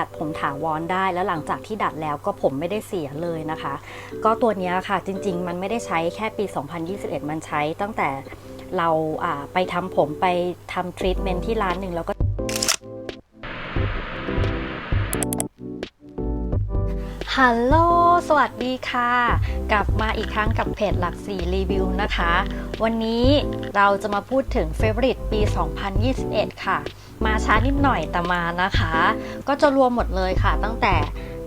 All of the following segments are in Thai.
ดัดผมถาวรได้แล้วหลังจากที่ดัดแล้วก็ผมไม่ได้เสียเลยนะคะ ก็ตัวนี้ค่ะจริง ๆ มันไม่ได้ใช้แค่ปี 2021 มันใช้ตั้งแต่เราอ่าไปทำผมไปทำทรีทเมนต์ที่ร้านหนึ่งแล้วก็ ฮัลโหล สวัสดีค่ะ กลับมาอีกครั้งกับเพจหลักสีรีวิวนะคะ วันนี้เราจะมาพูดถึงเฟเวอริตปี 2021 ค่ะ มาช้านิดหน่อยแต่มานะคะ ก็จะรวมหมดเลยค่ะตั้งแต่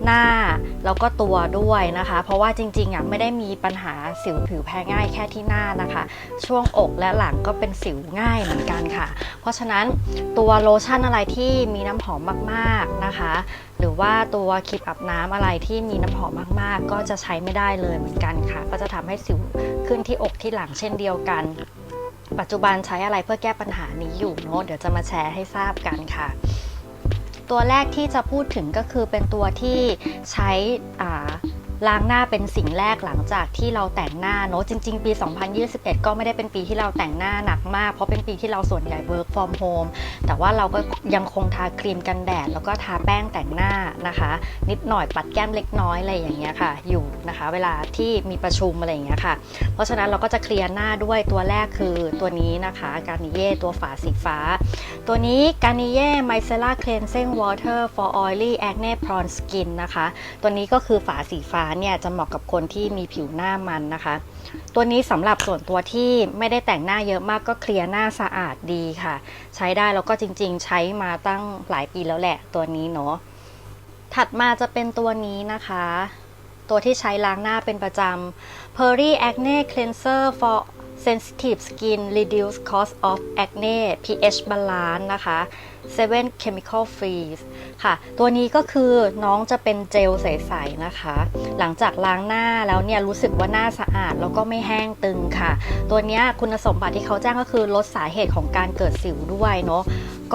หน้าแล้วก็ตัวด้วยนะคะ เพราะว่าจริงๆอะไม่ได้มีปัญหาสิวผิวแพ้ง่ายแค่ที่หน้านะคะ ช่วงอกและหลังก็เป็นสิวง่ายเหมือนกันค่ะ เพราะฉะนั้นตัวโลชั่นอะไรที่มีน้ำหอมมากๆนะคะ หรือว่าตัวครีมอาบน้ำอะไรที่มีน้ำหอมมากๆ ก็จะใช้ไม่ได้เลยเหมือนกันค่ะ ก็จะทำให้สิวขึ้นที่อกที่หลังเช่นเดียวกันปัจจุบันใช้อะไรเพื่อแก้ปัญหานี้อยู่เนาะเดี๋ยวจะมาแชร์ให้ทราบกันค่ะ ตัวแรกที่จะพูดถึงก็คือเป็นตัวที่ใช้ล้างหน้าเป็นสิ่งแรกหลังจากที่เราแต่งหน้าเนอะจริง ๆ ปี 2021 ก็ไม่ได้เป็นปีที่เราแต่งหน้าหนักมาก เพราะเป็นปีที่เราส่วนใหญ่ work from home แต่ว่าเราก็ยังคงทาครีมกันแดด แล้วก็ทาแป้งแต่งหน้านะคะ นิดหน่อยปัดแก้มเล็กน้อยอะไรอย่างเงี้ยค่ะ อยู่นะคะ เวลาที่มีประชุมอะไรอย่างเงี้ยค่ะ เพราะฉะนั้นเราก็จะเคลียร์หน้าด้วยตัวแรกคือตัวนี้นะคะ การนิเย่ตัวฝาสีฟ้า ตัวนี้การนิเย่ Micellar Cleansing Water for Oily Acne Prone Skin นะคะ ตัวนี้ก็คือฝาสีฟ้าเนี่ยจะเหมาะกับคนที่มีผิวหน้ามันนะคะ ตัวนี้สำหรับส่วนตัวที่ไม่ได้แต่งหน้าเยอะมากก็เคลียร์หน้าสะอาดดีค่ะ ใช้ได้แล้วก็จริงๆ ใช้มาตั้งหลายปีแล้วแหละตัวนี้เนาะ ถัดมาจะเป็นตัวนี้นะคะ ตัวที่ใช้ล้างหน้าเป็นประจำ Peri Acne Cleanser for Sensitive Skin Reduce Cause of Acne pH Balance นะคะ 7 Chemical Free ค่ะ ตัวนี้ก็คือน้องจะเป็นเจลใสๆนะคะ หลังจากล้างหน้าแล้วเนี่ยรู้สึกว่าหน้าสะอาดแล้วก็ไม่แห้งตึงค่ะ ตัวนี้คุณสมบัติที่เขาแจ้งก็คือลดสาเหตุของการเกิดสิวด้วยเนาะ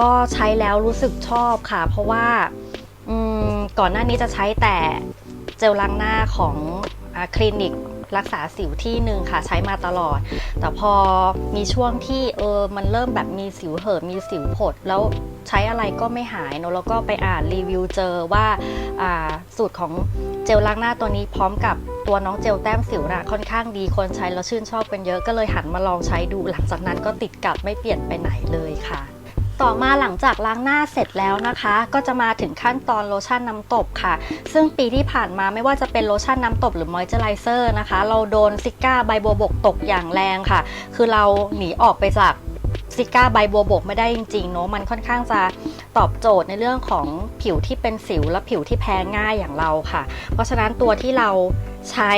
ก็ใช้แล้วรู้สึกชอบค่ะ เพราะว่าก่อนหน้านี้จะใช้แต่เจลล้างหน้าของอาคลินิก รักษาสิวที่หนึ่งค่ะใช้มาตลอด แต่พอมีช่วงที่เออมันเริ่มแบบมีสิวเหิดมีสิวผด แล้วใช้อะไรก็ไม่หายเนอะแล้วก็ไปอ่านรีวิวเจอว่าอ่าสูตรของเจลล้างหน้าตัวนี้พร้อมกับตัวน้องเจลแต้มสิวนะค่อนข้างดีคนใช้แล้วชื่นชอบกันเยอะก็เลยหันมาลองใช้ดูหลังจากนั้นก็ติดกับไม่เปลี่ยนไปไหนเลยค่ะ ต่อมาหลังจากล้างหน้าเสร็จแล้วนะคะ ก็จะมาถึงขั้นตอนโลชั่นน้ำตบค่ะ ซึ่งปีที่ผ่านมาไม่ว่าจะเป็นโลชั่นน้ำตบหรือมอยเจอไรเซอร์นะคะ เราโดนซิก้าใบบัวบกตกอย่างแรงค่ะ คือเราหนีออกไปจากซิก้าใบบัวบกไม่ได้จริงๆเนาะมันค่อนข้างจะตอบโจทย์ในเรื่องของผิวที่เป็นสิวและผิวที่แพ้ง่ายอย่างเราค่ะ เพราะฉะนั้นตัวที่เราใช้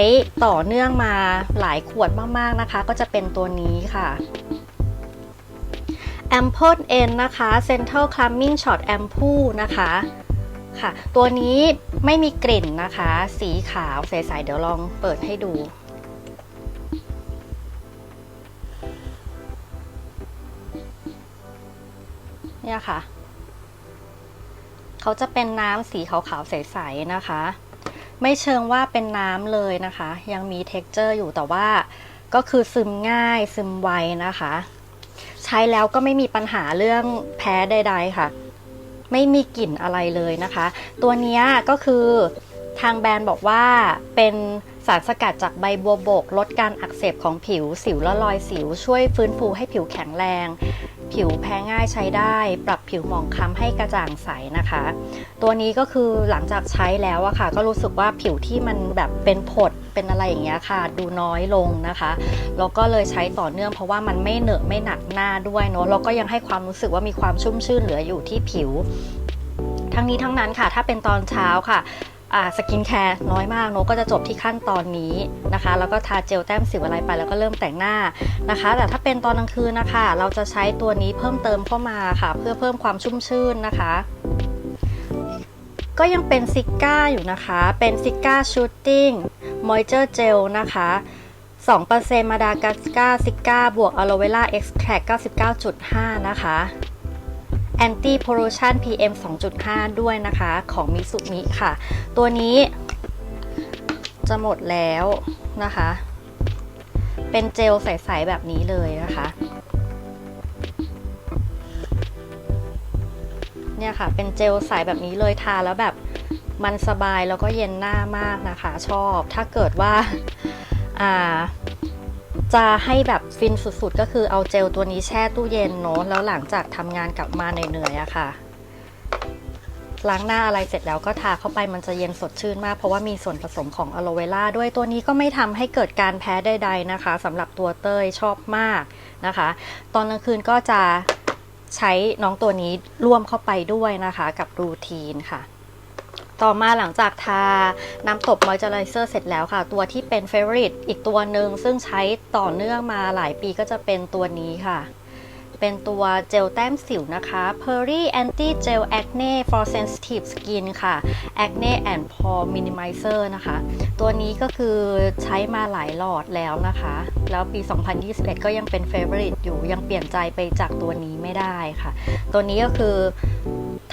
ต่อเนื่องมาหลายขวดมากๆนะคะ ก็จะเป็นตัวนี้ค่ะ Ample N นะคะ Central Calming Shot Ampoule นะคะค่ะ ตัวนี้ไม่มีกลิ่นนะคะ สีขาวใส ๆ เดี๋ยวลองเปิดให้ดูเนี่ยค่ะ เขาจะเป็นน้ำสีขาวๆใส ๆ นะคะ ไม่เชิงว่าเป็นน้ำเลยนะคะ ยังมี texture อยู่แต่ว่าก็คือซึมง่ายซึมไวนะคะ ช้แล้วก็ไม่มีปัญหาเรื่องแพ้ใด ๆ ค่ะ ไม่มีกลิ่นอะไรเลยนะคะ ตัวนี้ก็คือทางแบรนด์บอกว่าเป็นสารสกัดจากใบบัวบก ลดการอักเสบของผิวสิวและรอยสิว ช่วยฟื้นฟูให้ผิวแข็งแรง ผิวแพ้ง่ายใช้ได้ ปรับผิวหมองคล้ำให้กระจ่างใสนะคะ ตัวนี้ก็คือหลังจากใช้แล้วอะค่ะ ก็รู้สึกว่าผิวที่มันแบบเป็นผดเป็นอะไรอย่างเงี้ยค่ะ ดูน้อยลงนะคะแล้วก็เลยใช้ต่อเนื่องเพราะว่ามันไม่เหนอะไม่หนักหน้าด้วยเนาะแล้วก็ยังให้ความรู้สึกว่ามีความชุ่มชื่นเหลืออยู่ที่ผิว ทั้งนี้ทั้งนั้นค่ะ ถ้าเป็นตอนเช้าค่ะ สกินแคร์น้อยมากเนก็จะจบที่ขั้นตอนนี้นะคะ แล้วก็ทาเจลแต้มสิวอะไรไปแล้วก็เริ่มแต่งหน้านะคะ แต่ถ้าเป็นตอนกลางคืนนะคะ เราจะใช้ตัวนี้เพิ่มเติมเข้ามาค่ะ เพื่อเพิ่มความชุ่มชื่นนะคะก็ยังเป็นซิก้าอยู่นะคะ เป็นซิก้าชูตติ้งมอยเจอร์เจลนะคะ 2%มาดากัสกาซิก้าบวกอะโลเวล่าเอ็กซ์แทร99.5 นะคะ Anti Pollution PM 2.5 ด้วยนะคะของมิสุมิค่ะ ตัวนี้จะหมดแล้วนะคะ เป็นเจลใส ๆ แบบนี้เลยนะคะเเนี่ยค่ะ เป็นเจลใสแบบนี้เลยทาแล้วแบบมันสบายแล้วก็เย็นหน้ามากนะคะ ชอบถ้าเกิดว่า อ่า จะให้แบบฟินสุดๆ ก็คือเอาเจลตัวนี้แช่ตู้เย็นเนาะแล้วหลังจากทำงานกลับมาเหนื่อยๆอะค่ะ ล้างหน้าอะไรเสร็จแล้วก็ทาเข้าไปมันจะเย็นสดชื่นมาก เพราะว่ามีส่วนผสมของอะโลเวราด้วยตัวนี้ก็ไม่ทำให้เกิดการแพ้ใดๆนะคะสำหรับตัวเต้ยชอบมากนะคะ ตอนกลางคืนก็จะใช้น้องตัวนี้ร่วมเข้าไปด้วยนะคะ กับรูทีนค่ะ ต่อมาหลังจากทาน้ำตบมอยเจอไรเซอร์เสร็จแล้วค่ะ ตัวที่เป็นเฟ v o r i t e อีกตัวหนึ่งซึ่งใช้ต่อเนื่องมาหลายปีก็จะเป็นตัวนี้ค่ะ เป็นตัวเจลแต้มสิวนะคะ Perry Anti Gel Acne for Sensitive Skin ค่ะ Acne and Pore Minimizer นะคะ ตัวนี้ก็คือใช้มาหลายหลอดแล้วนะคะ แล้วปี 2021 ก็ยังเป็น Favorite อยู่ยังเปลี่ยนใจไปจากตัวนี้ไม่ได้ค่ะ ตัวนี้ก็คือ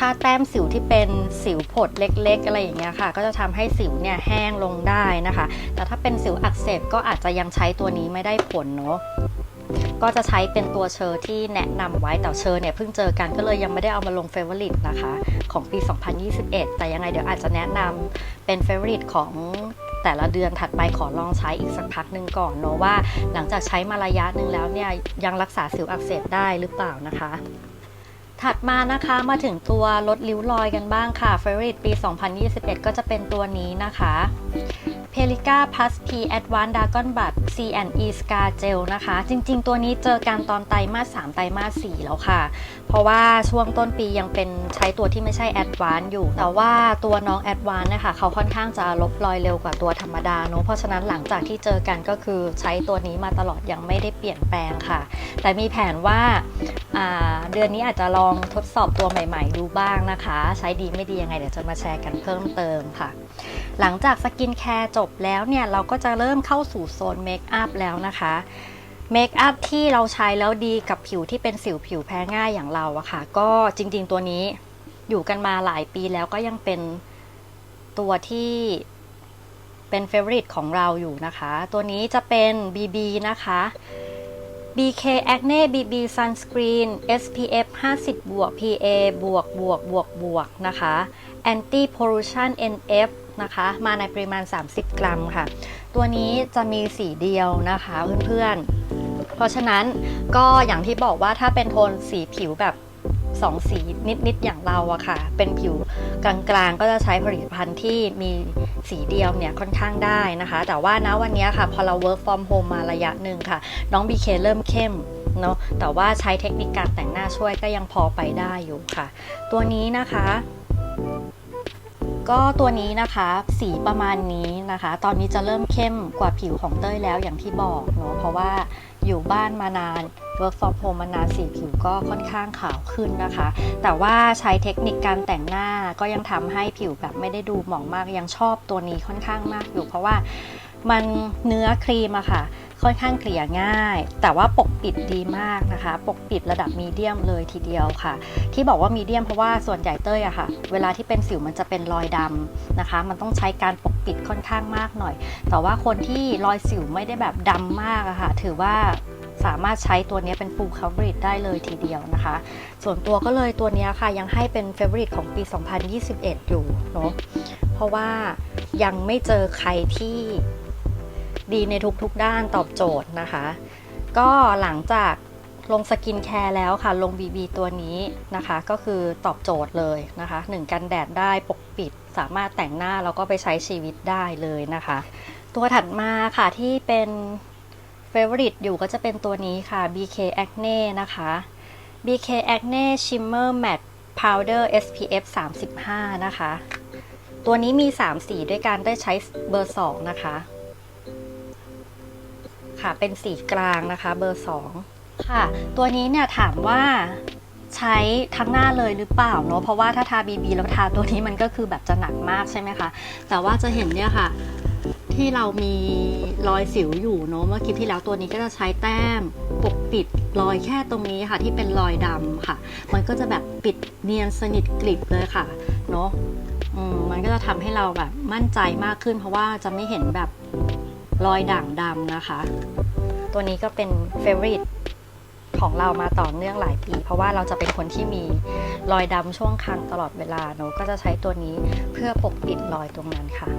ถ้าแต้มสิวที่เป็นสิวผดเล็ก ๆ อะไรอย่างเงี้ยค่ะ ก็จะทำให้สิวเนี่ยแห้งลงได้นะคะ แต่ถ้าเป็นสิวอักเสบก็อาจจะยังใช้ตัวนี้ไม่ได้ผลเนาะก็จะใช้เป็นตัวเชอร์ที่แนะนำไว้แต่เชอร์เนี่ยเพิ่งเจอกันก็เลยยังไม่ได้เอามาลงเฟเวอริตนะคะของปี 2021 แต่ยังไงเดี๋ยวอาจจะแนะนำเป็นเฟเวอริตของแต่ละเดือนถัดไปขอลองใช้อีกสักพักหนึ่งก่อนเนาะว่า หลังจากใช้มาระยะหนึ่งแล้วเนี่ยยังรักษาสิวอักเสบได้หรือเปล่านะคะ ถัดมานะคะมาถึงตัวลดริ้วรอยกันบ้างค่ะเฟร r ิตปี 2021 ก็จะเป็นตัวนี้นะคะ p e l i c a Plus P Advanced Dragon Bud C&E Scar Gel นะคะ จริง ๆ ตัวนี้เจอกันตอนไตรมาส3ไตรมาส4แล้วค่ะ เพราะว่าช่วงต้นปียังเป็นใช้ตัวที่ไม่ใช่ Advanced อยู่ แต่ว่าตัวน้อง Advanced นะคะเขาค่อนข้างจะลบรอยเร็วกว่าตัวธรรมดาเนอะเพราะฉะนั้นหลังจากที่เจอกันก็คือใช้ตัวนี้มาตลอดยังไม่ได้เปลี่ยนแปลงค่ะ แต่มีแผนว่าอ่าเดือนนี้อาจจะลองทดสอบตัวใหม่ ๆ ดูบ้างนะคะ ใช้ดีไม่ดียังไงเดี๋ยวจะมาแชร์กันเพิ่มเติมค่ะ หลังจากสกินแคร์จบแล้วเนี่ย เราก็จะเริ่มเข้าสู่โซนเมคอัพแล้วนะคะเมคอัพที่เราใช้แล้วดีกับผิวที่เป็นสิวผิวแพ้ง่ายอย่างเราอะค่ะ ก็จริง ๆ ตัวนี้อยู่กันมาหลายปีแล้วก็ยังเป็นตัวที่เป็นเฟ v o r i t e ของเราอยู่นะคะ ตัวนี้จะเป็น BB นะคะ BK Acne BB Sunscreen SPF 50 บวก PA บวกบวกบวกบวกนะคะ Anti Pollution NF นะคะ มาในปริมาณ 30 กรัมค่ะ ตัวนี้จะมีสีเดียวนะคะเพื่อนๆ เพราะฉะนั้นก็อย่างที่บอกว่าถ้าเป็นโทนสีผิวแบบสองสีนิดๆอย่างเราอะค่ะ เป็นผิวกลางๆ ก็จะใช้ผลิตภัณฑ์ที่มีสีเดียวเนี่ยค่อนข้างได้นะคะ แต่ว่านะวันนี้ค่ะ พอเรา work from home มาระยะหนึ่งค่ะ น้อง BK เริ่มเข้มเนาะแต่ว่าใช้เทคนิคการแต่งหน้าช่วยก็ยังพอไปได้อยู่ค่ะ ตัวนี้นะคะ ก็ตัวนี้นะคะ สีประมาณนี้นะคะ ตอนนี้จะเริ่มเข้มกว่าผิวของเต้ยแล้วอย่างที่บอกเนาะเพราะว่าอยู่บ้านมานาน work from home มานานสีผิวก็ค่อนข้างขาวขึ้นนะคะ แต่ว่าใช้เทคนิคการแต่งหน้าก็ยังทำให้ผิวแบบไม่ได้ดูหมองมากยังชอบตัวนี้ค่อนข้างมากอยู่เพราะว่า มันเนื้อครีมอะค่ะค่อนข้างเกลี่ยง่าย แต่ว่าปกปิดดีมากนะคะ ปกปิดระดับมีเดียมเลยทีเดียวค่ะ ที่บอกว่ามีเดียมเพราะว่าส่วนใหญ่เต้ยอะค่ะ เวลาที่เป็นสิวมันจะเป็นรอยดำนะคะ มันต้องใช้การปกปิดค่อนข้างมากหน่อย แต่ว่าคนที่รอยสิวไม่ได้แบบดำมากอะค่ะ ถือว่าสามารถใช้ตัวนี้เป็น full coverage ได้เลยทีเดียวนะคะ ส่วนตัวก็เลยตัวนี้ค่ะ ยังให้เป็น favorite ของปี 2021 อยู่เนาะเพราะว่ายังไม่เจอใครที่ ดีในทุกๆด้านตอบโจทย์นะคะ ก็หลังจากลงสกินแคร์แล้วค่ะ ลง BB ตัวนี้นะคะ ก็คือตอบโจทย์เลยนะคะหนึ่งกันแดดได้ปกปิด สามารถแต่งหน้าแล้วก็ไปใช้ชีวิตได้เลยนะคะ ตัวถัดมาค่ะที่เป็น favorite อยู่ก็จะเป็นตัวนี้ค่ะ BK Acne นะคะ BK Acne Shimmer Matte Powder SPF 35 นะคะ ตัวนี้มี 3 สีด้วยกันได้ใช้เบอร์ 2 นะคะ ค่ะเป็นสีกลางนะคะเบอร์ 2 ค่ะ ตัวนี้เนี่ยถามว่าใช้ทั้งหน้าเลยหรือเปล่าเนาะเพราะว่าถ้าทา BB แล้วทาตัวนี้มันก็คือแบบจะหนักมากใช่ไหมคะ แต่ว่าจะเห็นเนี่ยค่ะที่เรามีรอยสิวอยู่เนาะเมื่อคลิปที่แล้วตัวนี้ก็จะใช้แต้มปกปิดรอยแค่ตรงนี้ค่ะ ที่เป็นรอยดำค่ะ มันก็จะแบบปิดเนียนสนิทกริบเลยค่ะเนาะมมันก็จะทำให้เราแบบมั่นใจมากขึ้น เพราะว่าจะไม่เห็นแบบ รอยด่างดำนะคะ ตัวนี้ก็เป็น favorite ของเรามาต่อเนื่องหลายปี เพราะว่าเราจะเป็นคนที่มีรอยดำช่วงคางตลอดเวลาเนอะก็จะใช้ตัวนี้เพื่อปกปิดรอยตรงนั้นค่ะ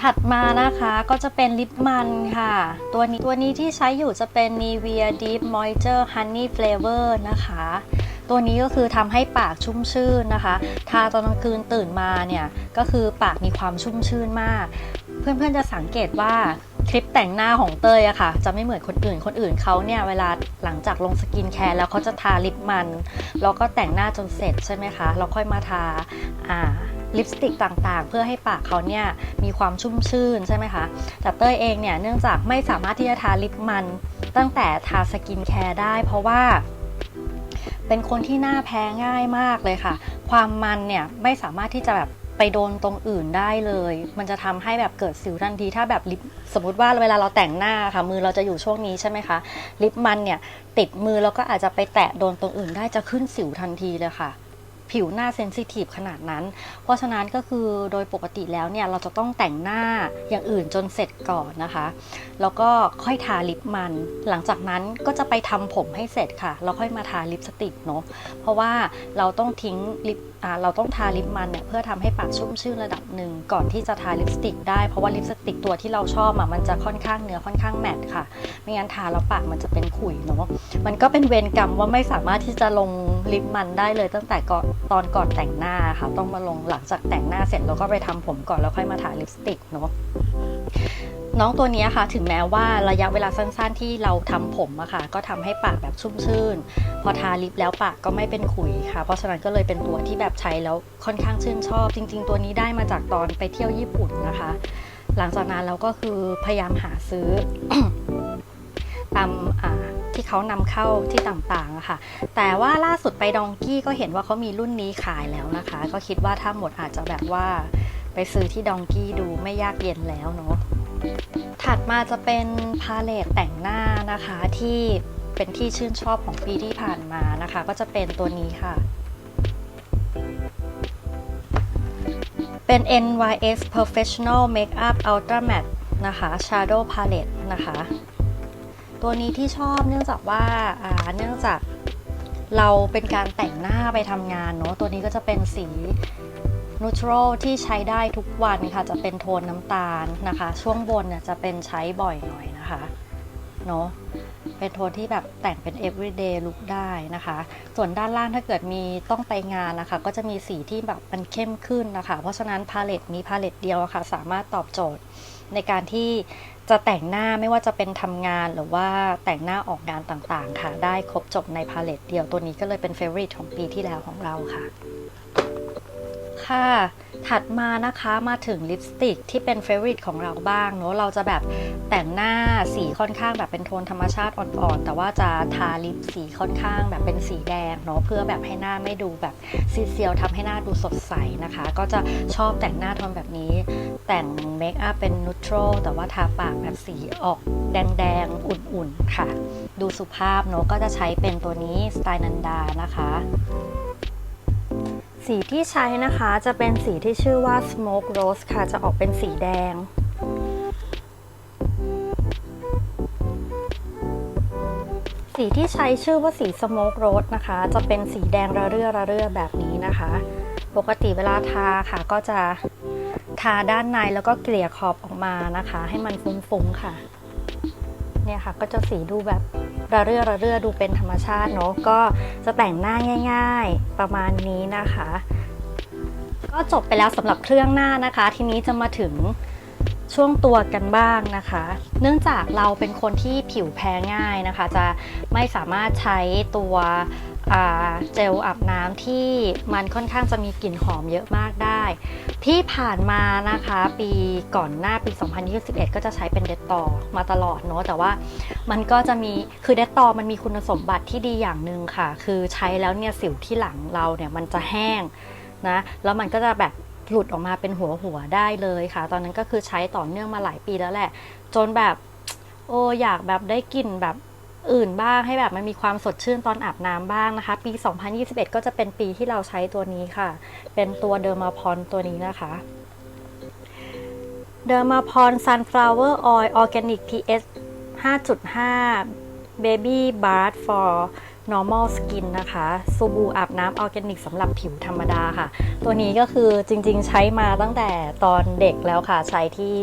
ถัดมานะคะก็จะเป็นลิปมันค่ะ ตัวนี้ตัวนี้ที่ใช้อยู่จะเป็น Nivea Deep Moisture Honey Flavor นะคะ ตัวนี้ก็คือทำให้ปากชุ่มชื่นนะคะ ทาตอนกลางคืนตื่นมาเนี่ย ก็คือปากมีความชุ่มชื่นมาก เพื่อนๆจะสังเกตว่าคลิปแต่งหน้าของเตยอะค่ะ จะไม่เหมือนคนอื่นคนอื่นเขาเนี่ยเวลาหลังจากลงสกินแคร์แล้วเขาจะทาลิปมัน แล้วก็แต่งหน้าจนเสร็จใช่ไหมคะแล้วค่อยมาทาอ่าลิปสติกต่างๆ เพื่อให้ปากเขาเนี่ยมีความชุ่มชื่นใช่ไหมคะ แต่เต้ยเองเนี่ยเนื่องจากไม่สามารถที่จะทาลิปมัน ตั้งแต่ทาสกินแคร์ได้ เพราะว่า เป็นคนที่หน้าแพ้ง่ายมากเลยค่ะ ความมันเนี่ยไม่สามารถที่จะแบบ ไปโดนตรงอื่นได้เลย มันจะทำให้แบบเกิดสิวทันที ถ้าแบบลิปสมมติว่าเวลาเราแต่งหน้าค่ะ มือเราจะอยู่ช่วงนี้ใช่ไหมคะ ลิปมันเนี่ยติดมือแล้วก็อาจจะไปแตะโดนตรงอื่นได้จะขึ้นสิวทันทีเลยค่ะ ผิวหน้าเซนซิทีฟขนาดนั้น เพราะฉะนั้นก็คือโดยปกติแล้วเนี่ยเราจะต้องแต่งหน้าอย่างอื่นจนเสร็จก่อนนะคะ แล้วก็ค่อยทาลิปมัน หลังจากนั้นก็จะไปทำผมให้เสร็จค่ะ แล้วค่อยมาทาลิปสติกเนาะ เพราะว่าเราต้องทิ้งลิปเราต้องทาลิปมันเนี่ยเพื่อทำให้ปากชุ่มชื่นระดับหนึ่งก่อนที่จะทาลิปสติกได้ เพราะว่าลิปสติกตัวที่เราชอบอะมันจะค่อนข้างเนื้อค่อนข้างแมตต์ค่ะ ไม่งั้นทาแล้วปากมันจะเป็นขุยเนาะ มันก็เป็นเวรกรรมว่าไม่สามารถที่จะลง ลิปมันได้เลยตั้งแต่ก่อนตอนก่อนแต่งหน้าค่ะ ต้องมาลงหลังจากแต่งหน้าเสร็จแล้วก็ไปทำผมก่อนแล้วค่อยมาทาลิปสติกเนาะน้องตัวนี้ค่ะ ถึงแม้ว่าระยะเวลาสั้นๆที่เราทำผมอะค่ะ ก็ทำให้ปากแบบชุ่มชื่น พอทาลิปแล้วปากก็ไม่เป็นขุยค่ะ เพราะฉะนั้นก็เลยเป็นตัวที่แบบใช้แล้วค่อนข้างชื่นชอบ จริง ๆ ตัวนี้ได้มาจากตอนไปเที่ยวญี่ปุ่นนะคะ หลังจากนั้นเราก็คือพยายามหาซื้อตามอ่า ที่เขานำเข้าที่ต่างๆอะค่ะ แต่ว่าล่าสุดไปดองกี้ก็เห็นว่าเขามีรุ่นนี้ขายแล้วนะคะ ก็คิดว่าถ้าหมดอาจจะแบบว่าไปซื้อที่ดองกี้ดูไม่ยากเย็นแล้วเนาะถัดมาจะเป็นพาเลตแต่งหน้านะคะที่เป็นที่ชื่นชอบของปีที่ผ่านมานะคะ ก็จะเป็นตัวนี้ค่ะ เป็น NYX Professional Makeup Ultra Matte นะคะ Shadow Palette นะคะ ตัวนี้ที่ชอบเนื่องจากว่าเนื่องจากเราเป็นการแต่งหน้าไปทำงานเนาะตัวนี้ก็จะเป็นสีนูทรัลที่ใช้ได้ทุกวันค่ะ จะเป็นโทนน้ำตาลนะคะ ช่วงบนเนี่ยจะเป็นใช้บ่อยหน่อยนะคะเนาะเป็นโทนที่แบบแต่งเป็น everyday look ได้นะคะ ส่วนด้านล่างถ้าเกิดมีต้องไปงานนะคะ ก็จะมีสีที่แบบมันเข้มขึ้นนะคะ เพราะฉะนั้นพาเลตนี้พาเลตเดียวะค่ะ สามารถตอบโจทย์ในการที่ จะแต่งหน้าไม่ว่าจะเป็นทำงานหรือว่าแต่งหน้าออกงานต่างๆ ค่ะ ได้ครบจบในพาเลตเดียวตัวนี้ก็เลยเป็นเฟ v o r i t e ของปีที่แล้วของเราค่ะ ค่ะ ถัดมานะคะมาถึงลิปสติกที่เป็นเฟ v o r i t e ของเราบ้างเนอะเราจะแบบแต่งหน้าสีค่อนข้างแบบเป็นโทนธรรมชาติอ่อนๆ แต่ว่าจะทาลิปสีค่อนข้างแบบเป็นสีแดงเนาะเพื่อแบบให้หน้าไม่ดูแบบซีเซียวทำให้หน้าดูสดใสนะคะ ก็จะชอบแต่งหน้าโทนแบบนี้ แต่งเมคอัพเป็นนูทรลแต่ว่าทาปากแบบสีออกแดงๆ อุ่นๆ ค่ะ ดูสุภาพเนอะก็จะใช้เป็นตัวนี้สไตล์นันดานะคะ สีที่ใช้นะคะจะเป็นสีที่ชื่อว่า Smoke Rose ค่ะ จะออกเป็นสีแดงสีที่ใช้ชื่อว่าสี Smoke Rose นะคะ จะเป็นสีแดงระเรื่อระเรื่อแบบนี้นะคะ ปกติเวลาทาค่ะก็จะ ทาด้านในแล้วก็เกลี่ยขอบออกมานะคะ ให้มันฟุ้งๆค่ะ เนี่ยค่ะก็จะสีดูแบบระเรื่อระเรื่อดูเป็นธรรมชาติเนาะก็จะแต่งหน้าง่าย ๆ ประมาณนี้นะคะ ก็จบไปแล้วสำหรับเครื่องหน้านะคะ ทีนี้จะมาถึงช่วงตัวกันบ้างนะคะ เนื่องจากเราเป็นคนที่ผิวแพ้ง่ายนะคะ จะไม่สามารถใช้ตัว เจลอาบน้ำที่มันค่อนข้างจะมีกลิ่นหอมเยอะมากได้ ที่ผ่านมานะคะปีก่อนหน้าปี 2021 ก็จะใช้เป็นเดตตอมาตลอดเนาะแต่ว่ามันก็จะมีคือเดตตอมันมีคุณสมบัติที่ดีอย่างหนึ่งค่ะ คือใช้แล้วเนี่ยสิวที่หลังเราเนี่ยมันจะแห้งนะแล้วมันก็จะแบบหลุดออกมาเป็นหัวหัวได้เลยค่ะ ตอนนั้นก็คือใช้ต่อเนื่องมาหลายปีแล้วแหละ จนแบบโอ้อยากแบบได้กลิ่นแบบ อื่นบ้างให้แบบมันมีความสดชื่นตอนอาบน้ำบ้างนะคะ ปี 2021 ก็จะเป็นปีที่เราใช้ตัวนี้ค่ะ เป็นตัวเดอร์มาพอนตัวนี้นะคะเดอร์มาพอนซันฟลาวเวอร์ออยล์ออร์แกนิก PS 5.5 Baby Bath for Normal Skin นะคะซูบูอาบน้ำออร์แกนิกสำหรับผิวธรรมดาค่ะ ตัวนี้ก็คือจริงๆใช้มาตั้งแต่ตอนเด็กแล้วค่ะ ใช้ที่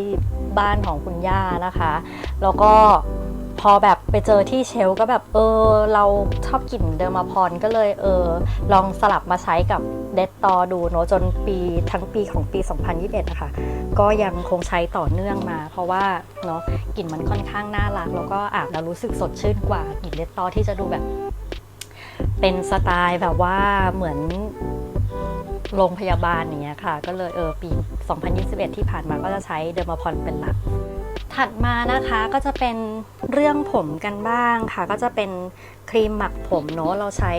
บ้านของคุณย่านะคะ แล้วก็ พอแบบไปเจอที่เชลก็แบบเออเราชอบกลิ่นเดอร์มาพอนก็เลยเออลองสลับมาใช้กับเดตตอดูเนอะจนปีทั้งปีของปี 2021นะคะก็ยังคงใช้ต่อเนื่องมา เพราะว่าเนาะกลิ่นมันค่อนข้างน่ารัก แล้วก็อาบแล้วรู้สึกสดชื่นกว่ากลิ่นเดตตอที่จะดูแบบ เป็นสไตล์แบบว่าเหมือนโรงพยาบาลอย่างเงี้ยค่ะ ก็เลยเออปี 2021 ที่ผ่านมาก็จะใช้เดอร์มาพอนเป็นหลัก ถัดมานะคะก็จะเป็นเรื่องผมกันบ้างค่ะ ก็จะเป็นครีมหมักผมเนอะเราใช้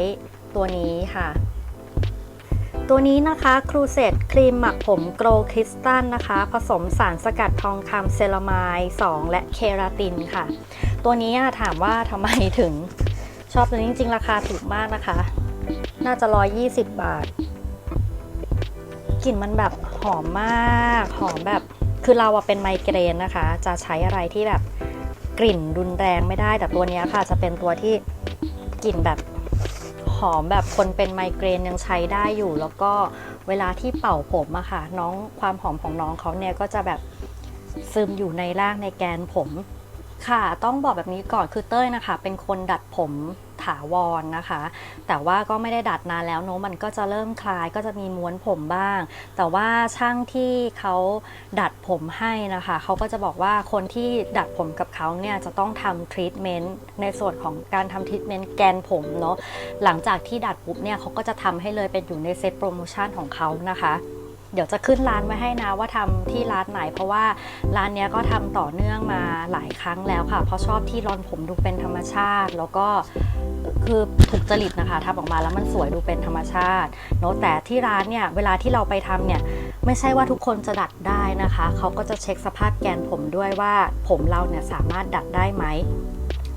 ตัวนี้ค่ะ ตัวนี้นะคะครูเซตครีมหมักผมโกลคริสตัลนะคะ ผสมสารสกัดทองคำเซรามาย2 และเคราตินค่ะ ตัวนี้ถามว่าทำไมถึงชอบตัวนี้จริง ๆ ราคาถูกมากนะคะ น่าจะ 120 บาทกลิ่นมันแบบหอมมาก หอมแบบ คือเราอะเป็นไมเกรนนะคะ จะใช้อะไรที่แบบกลิ่นรุนแรงไม่ได้ แต่ตัวนี้ค่ะ จะเป็นตัวที่กลิ่นแบบหอมแบบคนเป็นไมเกรนยังใช้ได้อยู่ แล้วก็เวลาที่เป่าผมอะค่ะ น้องความหอมของน้องเขาเนี่ยก็จะแบบซึมอยู่ในร่างในแกนผมค่ะ ต้องบอกแบบนี้ก่อนคือเต้ยนะคะ เป็นคนดัดผม ถาวรนะคะ แต่ว่าก็ไม่ได้ดัดนานแล้วเนอะมันก็จะเริ่มคลายก็จะมีม้วนผมบ้าง แต่ว่าช่างที่เขาดัดผมให้นะคะเขาก็จะบอกว่าคนที่ดัดผมกับเขาเนี่ยจะต้องทำทรีทเมนต์ในส่วนของการทำทรีทเมนต์แกนผมเนาะหลังจากที่ดัดปุ๊บเนี่ยเขาก็จะทำให้เลยเป็นอยู่ในเซตโปรโมชั่นของเขานะคะ เดี๋ยวจะขึ้นร้านไว้ให้นะว่าทำที่ร้านไหน เพราะว่าร้านนี้ก็ทำต่อเนื่องมาหลายครั้งแล้วค่ะ เพราะชอบที่รอนผมดูเป็นธรรมชาติ แล้วก็คือถูกจริตนะคะทำออกมาแล้วมันสวยดูเป็นธรรมชาติเนอะแต่ที่ร้านเนี่ยเวลาที่เราไปทำเนี่ยไม่ใช่ว่าทุกคนจะดัดได้นะคะ เขาก็จะเช็คสภาพแกนผมด้วยว่าผมเราเนี่ยสามารถดัดได้ไหม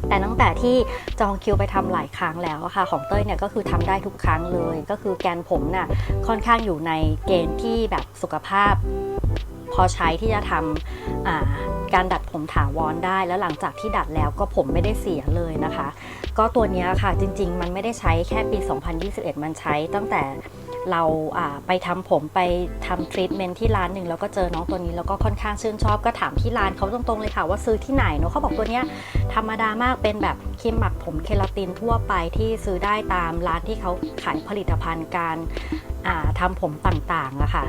แต่ตั้งแต่ที่จองคิวไปทำหลายครั้งแล้วค่ะ ของเต้ยเนี่ยก็คือทำได้ทุกครั้งเลย ก็คือแกนผมน่ะค่อนข้างอยู่ในเกณฑ์ที่แบบสุขภาพ พอใช้ที่จะทำการดัดผมถาวรได้ แล้วหลังจากที่ดัดแล้วก็ผมไม่ได้เสียเลยนะคะ ก็ตัวนี้ค่ะจริง ๆ มันไม่ได้ใช้แค่ปี 2021 มันใช้ตั้งแต่ เราไปทำผมไปทำทรีทเมนต์ที่ร้านหนึ่งแล้วก็เจอน้องตัวนี้แล้วก็ค่อนข้างชื่นชอบก็ถามที่ร้านเขาตรงๆเลยค่ะ ว่าซื้อที่ไหนเนาะเขาบอกตัวเนี้ยธรรมดามากเป็นแบบครีมหมักผมเคลาตินทั่วไปที่ซื้อได้ตามร้านที่เขาขายผลิตภัณฑ์การอ่าทำผมต่างๆอะค่ะ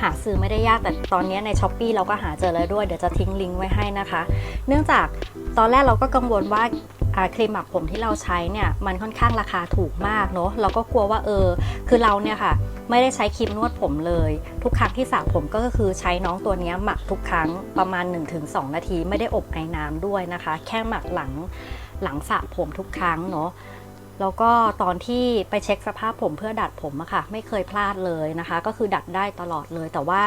หาซื้อไม่ได้ยากแต่ตอนนี้ในช้อปปีเราก็หาเจอแล้วด้วยเดี๋ยวจะทิ้งลิงก์ไว้ให้นะคะ เนื่องจากตอนแรกเราก็กังวลว่า ครีมหมักผมที่เราใช้เนี่ยมันค่อนข้างราคาถูกมากเนาะเราก็กลัวว่าเออ คือเราเนี่ยค่ะ ไม่ได้ใช้ครีมนวดผมเลย ทุกครั้งที่สระผมก็คือใช้น้องตัวนี้หมักทุกครั้งประมาณ 1-2 นาที ไม่ได้อบไอ้น้ำด้วยนะคะ แค่หมักหลังหลังสระผมทุกครั้งเนาะแล้วก็ตอนที่ไปเช็คสภาพผมเพื่อดัดผมอะค่ะ ไม่เคยพลาดเลยนะคะ ก็คือดัดได้ตลอดเลย แต่ว่า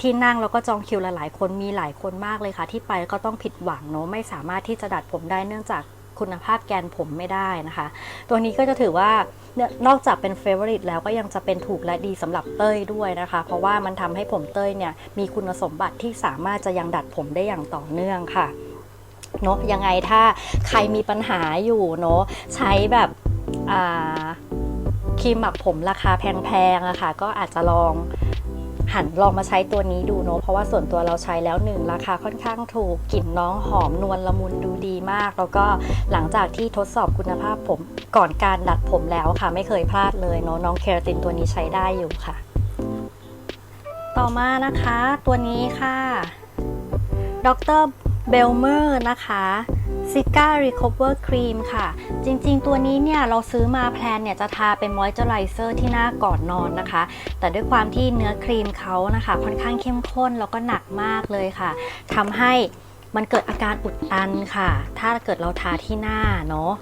ที่นั่งแล้วก็จองคิวหลายๆ คนมีหลายคนมากเลยค่ะ ที่ไปก็ต้องผิดหวังเนาะไม่สามารถที่จะดัดผมได้เนื่องจาก คุณภาพแกนผมไม่ได้นะคะ ตัวนี้ก็จะถือว่านอกจากเป็นเฟเวอริตแล้วก็ยังจะเป็นถูกและดีสำหรับเต้ยด้วยนะคะ เพราะว่ามันทำให้ผมเต้ยเนี่ยมีคุณสมบัติที่สามารถจะยังดัดผมได้อย่างต่อเนื่องค่ะเนาะยังไงถ้าใครมีปัญหาอยู่เนาะใช้แบบครีมหมักผมราคาแพงๆอะค่ะก็อาจจะลอง หันลองมาใช้ตัวนี้ดูเนาะเพราะว่าส่วนตัวเราใช้แล้วหนึ่งราคาค่อนข้างถูกกลิ่นน้องหอมนวลละมุนดูดีมาก แล้วก็หลังจากที่ทดสอบคุณภาพผมก่อนการดัดผมแล้วค่ะ ไม่เคยพลาดเลยเนาะน้องเคราตินตัวนี้ใช้ได้อยู่ค่ะ ต่อมานะคะตัวนี้ค่ะดรเบลเมอร์นะคะ ซิก้ารีคอเวอร์ครีมค่ะ จริงๆ ตัวนี้เนี่ยเราซื้อมาแพลนเนี่ยจะทาเป็นมอยเจอไรเซอร์ที่หน้าก่อนนอนนะคะ แต่ด้วยความที่เนื้อครีมเขานะคะ ค่อนข้างเข้มข้นแล้วก็หนักมากเลยค่ะทำให้มันเกิดอาการอุดตันค่ะ ถ้าเกิดเราทาที่หน้าเนาะ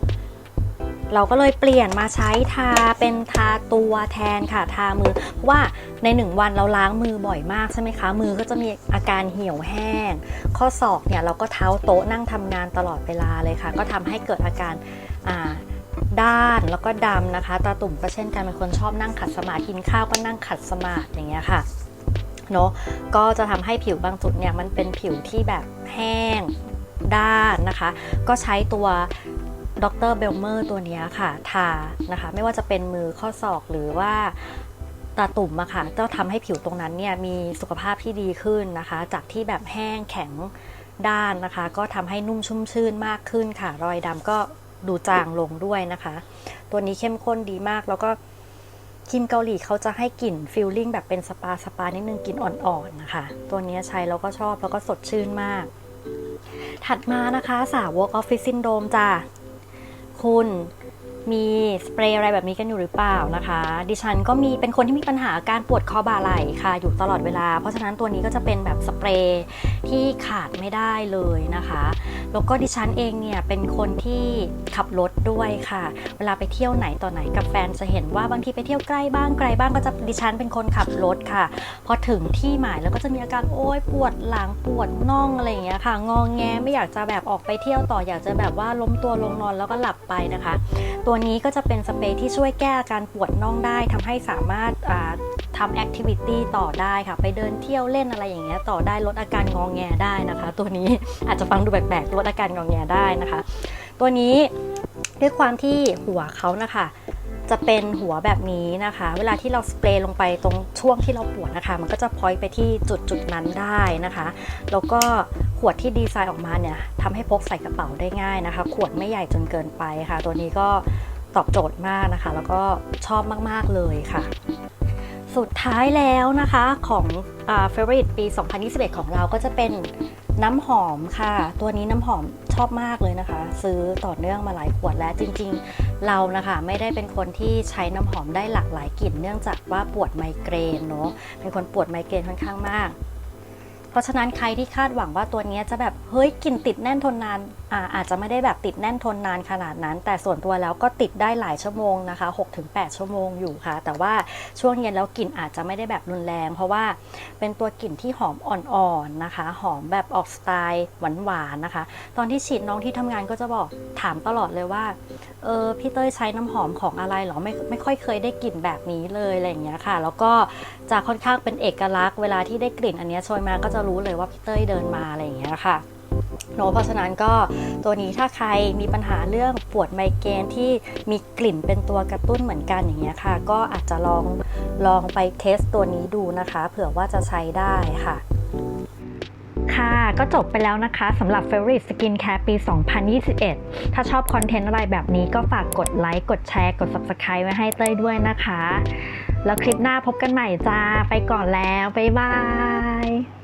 เราก็เลยเปลี่ยนมาใช้ทาเป็นทาตัวแทนค่ะทามือ เพราะว่าในหนึ่งวันเราล้างมือบ่อยมากใช่ไหมคะ มือก็จะมีอาการเหี่ยวแห้ง ข้อศอกเนี่ยเราก็เท้าโต๊ะนั่งทำงานตลอดเวลาเลยค่ะ ก็ทำให้เกิดอาการอ่าด้านแล้วก็ดำนะคะ ตาตุ่มก็เช่นกันเป็นคนชอบนั่งขัดสมาธิกินข้าวก็นั่งขัดสมาธิอย่างเงี้ยค่ะเนาะก็จะทำให้ผิวบางจุดเนี่ยมันเป็นผิวที่แบบแห้งด้านนะคะ ก็ใช้ตัว ดรเบลเมอร์ตัวนี้ค่ะ ทานะคะ ไม่ว่าจะเป็นมือข้อศอกหรือว่าตาตุ่มอะค่ะก็ทำให้ผิวตรงนั้นเนี่ยมีสุขภาพที่ดีขึ้นนะคะ จากที่แบบแห้งแข็งด้านนะคะ ก็ทำให้นุ่มชุ่มชื่นมากขึ้นค่ะ รอยดำก็ดูจางลงด้วยนะคะ ตัวนี้เข้มข้นดีมากแล้วก็ครีมเกาหลีเขาจะให้กลิ่นฟิลลิ่งแบบเป็นสปาสปานิดนึงกลิ่นอ่อนๆนะคะ ตัวนี้ใช้แล้วก็ชอบแล้วก็สดชื่นมาก ถัดมานะคะสาวกออฟฟิศซินโดมจ้ะ คุณ มีสเปรย์อะไรแบบนี้กันอยู่หรือเปล่านะคะ ดิฉันก็มีเป็นคนที่มีปัญหาการปวดคอบ่าไหล่ค่ะ อยู่ตลอดเวลา เพราะฉะนั้นตัวนี้ก็จะเป็นแบบสเปรย์ที่ขาดไม่ได้เลยนะคะ แล้วก็ดิฉันเองเนี่ยเป็นคนที่ขับรถด้วยค่ะ เวลาไปเที่ยวไหนต่อไหนกับแฟนจะเห็นว่าบางทีไปเที่ยวใกล้บ้างไกลบ้างก็จะดิฉันเป็นคนขับรถค่ะ พอถึงที่หมายแล้วก็จะมีอาการโอ๊ยปวดหลังปวดน่องอะไรอย่างเงี้ยค่ะ งองแงไม่อยากจะแบบออกไปเที่ยวต่ออยากจะแบบว่าล้มตัวลงนอนแล้วก็หลับไปนะคะ ตัวนี้ก็จะเป็นสเปรย์ที่ช่วยแก้อาการปวดน่องได้ทำให้สามารถทำแอคทิวิตี้ต่อได้ค่ะ ไปเดินเที่ยวเล่นอะไรอย่างเงี้ยต่อได้ลดอาการงองแงได้นะคะ ตัวนี้อาจจะฟังดูแปลกๆลดอาการงองแงได้นะคะ ตัวนี้ด้วยความที่หัวเขานะคะ จะเป็นหัวแบบนี้นะคะ เวลาที่เราสเปรย์ลงไปตรงช่วงที่เราปวดนะคะ มันก็จะพอยต์ไปที่จุดจุดนั้นได้นะคะ แล้วก็ขวดที่ดีไซน์ออกมาเนี่ยทำให้พกใส่กระเป๋าได้ง่ายนะคะ ขวดไม่ใหญ่จนเกินไปค่ะ ตัวนี้ก็ตอบโจทย์มากนะคะ แล้วก็ชอบมาก ๆ เลยค่ะ สุดท้ายแล้วนะคะของเฟเวอร์ปี 2021 ของเราก็จะเป็นน้ำหอมค่ะ ตัวนี้น้ำหอมชอบมากเลยนะคะ ซื้อต่อเนื่องมาหลายขวดแล้วจริงๆ เรานะคะไม่ได้เป็นคนที่ใช้น้ำหอมได้หลากหลายกลิ่น เนื่องจากว่าปวดไมเกรนเนาะเป็นคนปวดไมเกรนค่อนข้างมาก เพราะฉะนั้นใครที่คาดหวังว่าตัวนี้จะแบบเฮ้ยกลิ่นติดแน่นทนนาน อาจจะไม่ได้แบบติดแน่นทนนานขนาดนั้น แต่ส่วนตัวแล้วก็ติดได้หลายชั่วโมงนะคะ6-8 ชั่วโมงอยู่ค่ะ แต่ว่าช่วงเย็นแล้วกลิ่นอาจจะไม่ได้แบบรุนแรง เพราะว่าเป็นตัวกลิ่นที่หอมอ่อนๆนะคะ หอมแบบออกสไตล์หวานๆนะคะ ตอนที่ฉีดน้องที่ทำงานก็จะบอกถามตลอดเลยว่าเออพี่เต้ยใช้น้ำหอมของอะไรเหรอไม่ไม่ค่อยเคยได้กลิ่นแบบนี้เลยอะไรอย่างเงี้ยค่ะ แล้วก็จะค่อนข้างเป็นเอกลักษณ์เวลาที่ได้กลิ่นอันนี้โชยมาก็จะรู้เลยว่าพี่เต้ยเดินมาอะไรอย่างเงี้ยค่ะ เนอะเพราะฉะนั้นก็ตัวนี้ถ้าใครมีปัญหาเรื่องปวดไมเกรนที่มีกลิ่นเป็นตัวกระตุ้นเหมือนกันอย่างเงี้ยค่ะ ก็อาจจะลองลองไปเทสตัวนี้ดูนะคะ เผื่อว่าจะใช้ได้ค่ะค่ะ ก็จบไปแล้วนะคะสำหรับ Favorite Skincare ปี 2021 ถ้าชอบคอนเทนต์อะไรแบบนี้ก็ฝากกดไลค์ กดแชร์ กด Subscribe ไว้ให้เต้ยด้วยนะคะ แล้วคลิปหน้าพบกันใหม่จ้า ไปก่อนแล้ว บ๊ายบาย